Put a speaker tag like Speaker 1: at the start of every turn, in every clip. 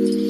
Speaker 1: Mm-hmm.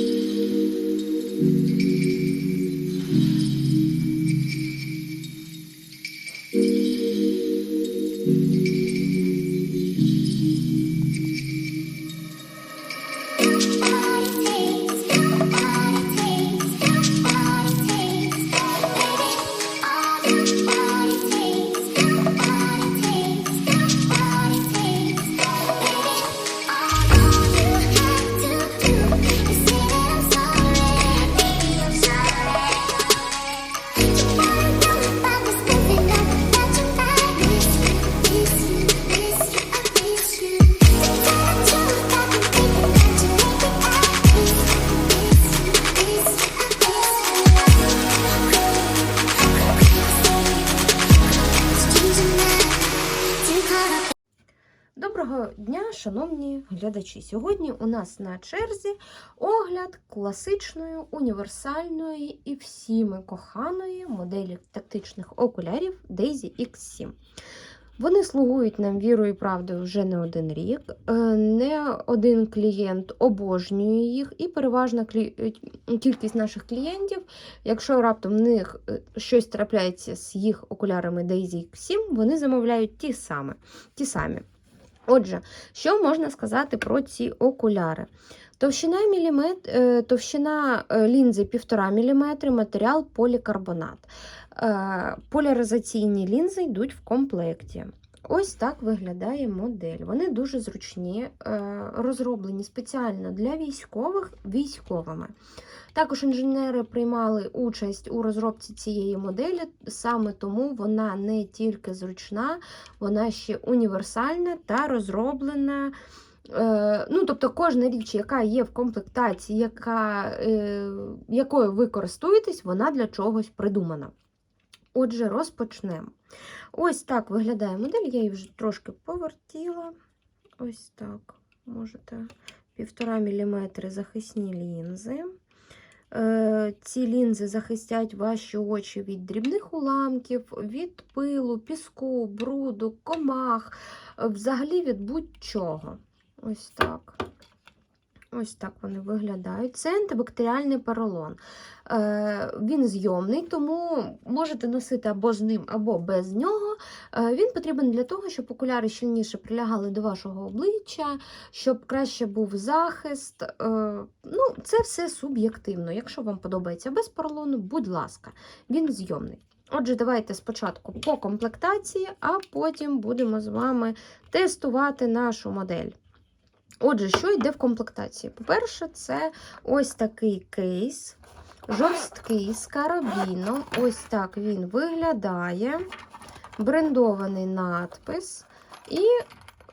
Speaker 1: Шановні глядачі. Сьогодні у нас на черзі огляд класичної, універсальної і всіми коханої моделі тактичних окулярів Daisy X7. Вони слугують нам вірою і правдою вже не один рік. Е, Не один клієнт обожнює їх, і переважна е, кількість наших клієнтів, якщо раптом в них е, щось трапляється з їх окулярами Daisy X7, вони замовляють ті самі. Ті самі. Отже, що можна сказати про ці окуляри? Товщина, мілімет, е, товщина е, лінзи 1,5 мм, матеріал полікарбонат. Е, Поляризаційні лінзи йдуть в комплекті. Ось так виглядає модель. Вони дуже зручні, е, розроблені спеціально для військових військовими. Також інженери приймали участь у розробці цієї моделі, саме тому вона не тільки зручна, вона ще універсальна та розроблена. Е, ну, тобто кожна річ, яка є в комплектації, яка, е, якою ви користуєтесь, вона для чогось придумана. Отже, розпочнемо. Ось так виглядає модель, я її вже трошки повертіла. Ось так. Можете 1,5 мм захисні лінзи. Е, Ці лінзи захистять ваші очі від дрібних уламків, від пилу, піску, бруду, комах, е, взагалі від будь-чого. Ось так. Ось так вони виглядають. Це антибактеріальний поролон. Е, Він зйомний, тому можете носити або з ним, або без нього. Е, Він потрібен для того, щоб окуляри щільніше прилягали до вашого обличчя, щоб краще був захист. Е, Ну, Це все суб'єктивно. Якщо вам подобається без поролону, будь ласка, він зйомний. Отже, давайте спочатку по комплектації, а потім будемо з вами тестувати нашу модель. Отже, що йде в комплектації? По-перше, це ось такий кейс, жорсткий з карабіном. Ось так він виглядає. Брендований надпис і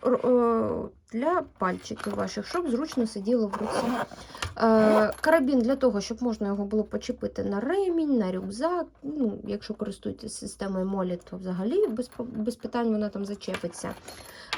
Speaker 1: е, для пальчиків ваших, щоб зручно сиділо в руці. Е, Карабін для того, щоб можна його було почепити на ремінь, на рюкзак. Ну, Якщо користуєтесь системою молі, то взагалі без, без питань вона там зачепиться.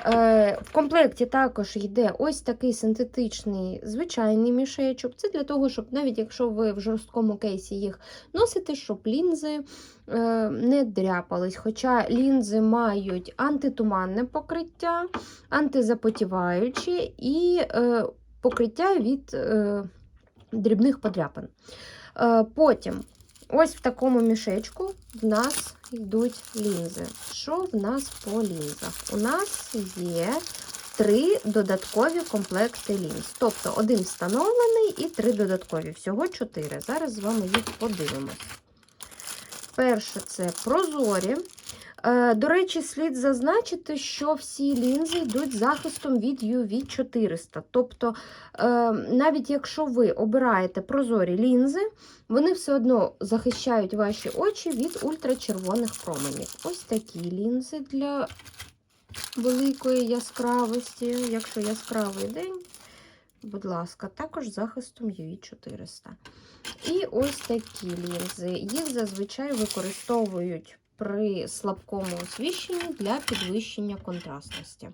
Speaker 1: Е, В комплекті також йде ось такий синтетичний звичайний мішечок. Це для того, щоб навіть якщо ви в жорсткому кейсі їх носите, щоб лінзи е, не дряпались. Хоча лінзи мають антитуманне покриття, антизапотіваюче і е, покриття від дрібних подряпин. Потім, ось в такому мішечку в нас йдуть лінзи. Що в нас по лінзах? У нас є три додаткові комплекти лінз. Тобто один встановлений і три додаткові. Всього чотири. Зараз з вами їх подивимось. Перше це прозорі. Е, До речі, слід зазначити, що всі лінзи йдуть захистом від UV 400. Тобто, е, навіть якщо ви обираєте прозорі лінзи, вони все одно захищають ваші очі від ультрачервоних променів. Ось такі лінзи для великої яскравості. Якщо яскравий день, будь ласка, також захистом UV 400. І ось такі лінзи. Їх зазвичай використовують при слабкому освіщенні для підвищення контрастності.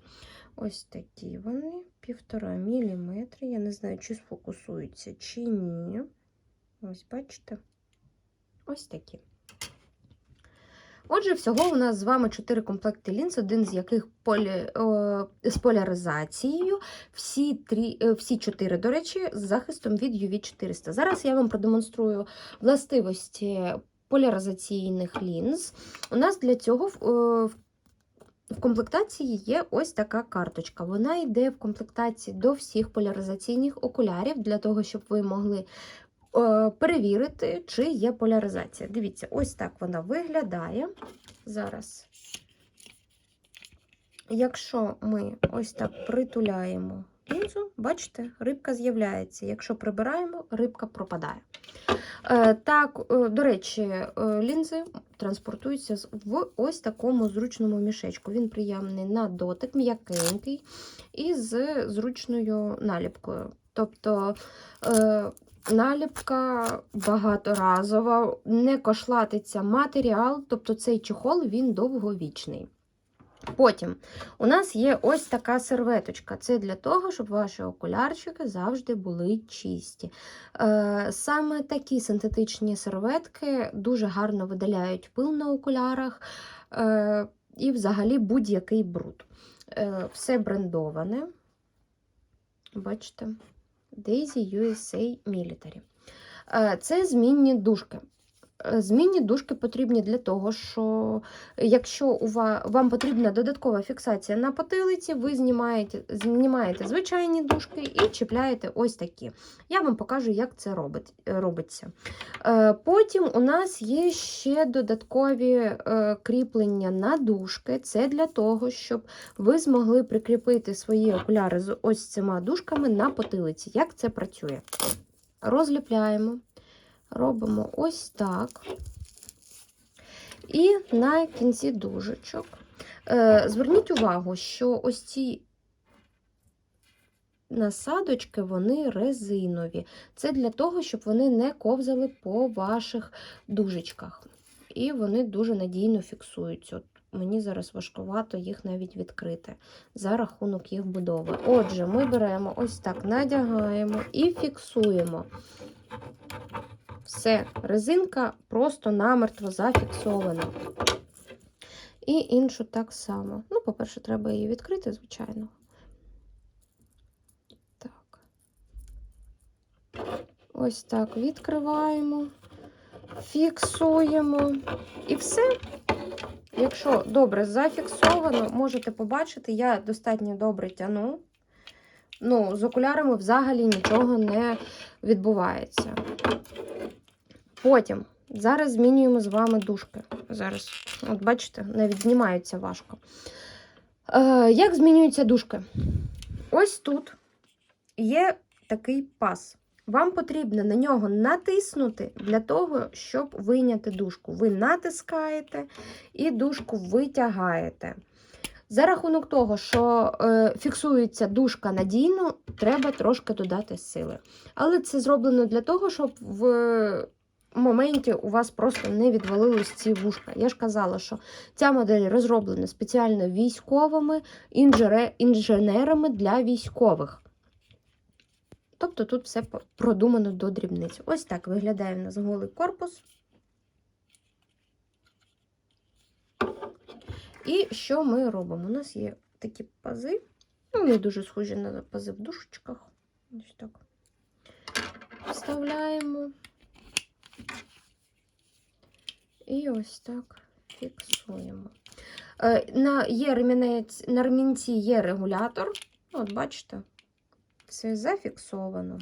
Speaker 1: Ось такі вони, 1,5 мм. Я не знаю, чи сфокусуються, чи ні. Ось, бачите? Ось такі. Отже, всього у нас з вами 4 комплекти лінз, один з яких полі, о, з поляризацією. Всі, трі, е, всі 4, до речі, з захистом від UV400. Зараз я вам продемонструю властивості поляризаційних лінз. У нас для цього в, е, в комплектації є ось така карточка. Вона йде в комплектації до всіх поляризаційних окулярів, для того, щоб ви могли е, перевірити, чи є поляризація. Дивіться, ось так вона виглядає. Зараз. Якщо ми ось так притуляємо лінзу, бачите, рибка з'являється. Якщо прибираємо, рибка пропадає. Е, Так, е, до речі, е, лінзи транспортуються в ось такому зручному мішечку. Він приємний на дотик, м'якенький і з зручною наліпкою. Тобто наліпка багаторазова, не кошлатиться матеріал, тобто цей чохол він довговічний. Потім у нас є ось така серветочка. Це для того, щоб ваші окулярчики завжди були чисті. Е, Саме такі синтетичні серветки дуже гарно видаляють пил на окулярах е, і взагалі будь-який бруд. Е, Все брендоване. Бачите? Daisy USA Military. Це змінні дужки. Е, Змінні дужки потрібні для того, що якщо у ва- вам потрібна додаткова фіксація на потилиці, ви знімаєте, знімаєте звичайні дужки і чіпляєте ось такі. Я вам покажу, як це робить, е, робиться. Е, Потім у нас є ще додаткові е, кріплення на дужки. Це для того, щоб ви змогли прикріпити свої окуляри з ось цими дужками на потилиці. Як це працює? Розліпляємо. Робимо ось так. І на кінці дужечок. Е, зверніть увагу, що ось ці насадочки, вони резинові. Це для того, щоб вони не ковзали по ваших дужечках. І вони дуже надійно фіксуються. От мені зараз важкувато їх навіть відкрити за рахунок їх будови. Отже, ми беремо ось так, надягаємо і фіксуємо. Все, резинка просто намертво зафіксована. І іншу так само. Ну, по-перше, треба її відкрити, звичайно. Так. Ось так відкриваємо, фіксуємо. І все. Якщо добре зафіксовано, можете побачити, я достатньо добре тяну. Ну, з окулярами взагалі нічого не відбувається. Потім, зараз змінюємо з вами дужки. Зараз, от бачите, навіть знімаються важко. Е, як змінюються дужки? Ось тут є такий пас. Вам потрібно на нього натиснути для того, щоб вийняти дужку. Ви натискаєте і дужку витягаєте. За рахунок того, що е, фіксується дужка надійно, треба трошки додати сили. Але це зроблено для того, щоб в моменті у вас просто не відвалились ці вушка. Я ж казала, що ця модель розроблена спеціально військовими інженерами для військових. Тобто тут все продумано до дрібниць. Ось так виглядає в нас голий корпус. І що ми робимо? У нас є такі пази, ну, вони дуже схожі на пази в душечках. Ось так. Вставляємо. І ось так фіксуємо. Е, На, є ремінець, на ремінці є регулятор. От бачите, все зафіксовано.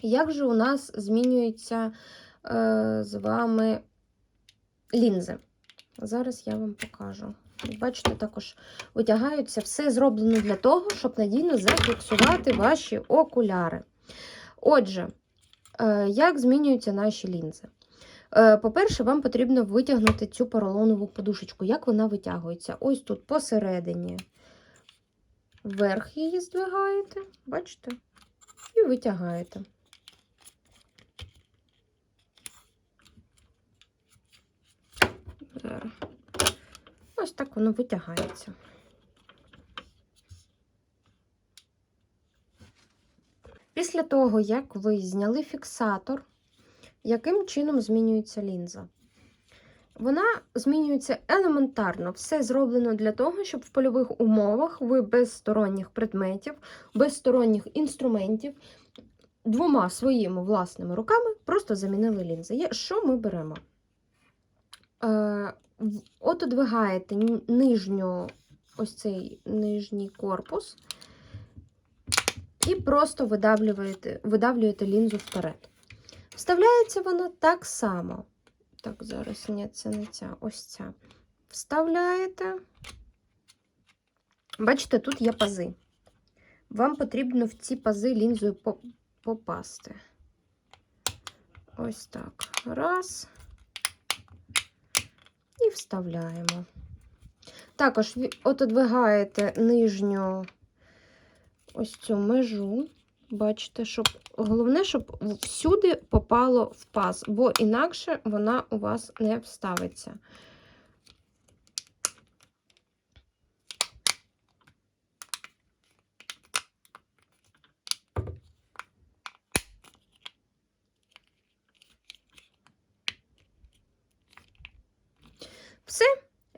Speaker 1: Як же у нас змінюються е, з вами лінзи? Зараз я вам покажу. Бачите, також витягаються. Все зроблено для того, щоб надійно зафіксувати ваші окуляри. Отже, як змінюються наші лінзи? Е, По-перше, вам потрібно витягнути цю поролонову подушечку. Як вона витягується? Ось тут посередині вверх її здвигаєте, бачите? І витягаєте. Ось так воно витягається. Після того, як ви зняли фіксатор, яким чином змінюється лінза? Вона змінюється елементарно. Все зроблено для того, щоб в польових умовах ви без сторонніх предметів, без сторонніх інструментів, двома своїми власними руками просто замінили лінзи. Що ми беремо? Е, от одвигаєте нижню, ось цей нижній корпус і просто видавлюєте, видавлюєте лінзу вперед. Вставляється вона так само. Так, зараз ні, це не ця, ось ця. Вставляєте. Бачите, тут є пази. Вам потрібно в ці пази лінзою попасти. Ось так. Раз. І вставляємо. Також ві- от одвигаєте нижню ось цю межу. Бачите, щоб головне, щоб всюди попало в паз, бо інакше вона у вас не вставиться. Все,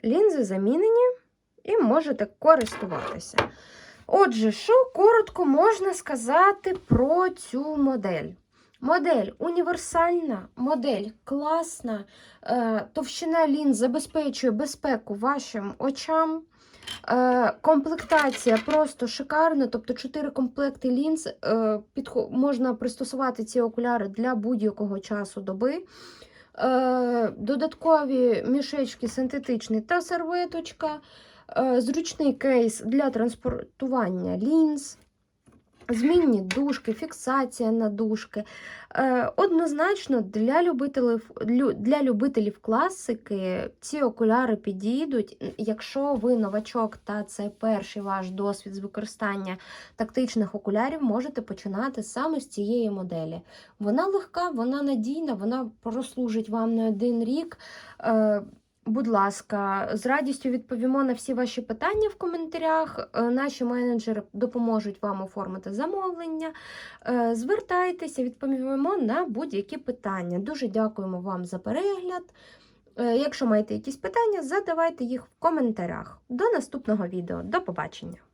Speaker 1: лінзи замінені і можете користуватися. Отже, що коротко можна сказати про цю модель? Модель універсальна, модель класна, е, товщина лінз забезпечує безпеку вашим очам. Е, комплектація просто шикарна, тобто 4 комплекти лінз е, можна пристосувати ці окуляри для будь-якого часу доби. Додаткові мішечки синтетичний та серветочка, зручний кейс для транспортування лінз, змінні дужки, фіксація на дужки. Е, Однозначно для любителів, для любителів класики ці окуляри підійдуть. Якщо ви новачок та це перший ваш досвід з використання тактичних окулярів, можете починати саме з цієї моделі. Вона легка, вона надійна, вона прослужить вам не один рік. Будь ласка, з радістю відповімо на всі ваші питання в коментарях. Е, Наші менеджери допоможуть вам оформити замовлення. Е, Звертайтеся, відповімо на будь-які питання. Дуже дякуємо вам за перегляд. Е, Якщо маєте якісь питання, задавайте їх в коментарях. До наступного відео. До побачення!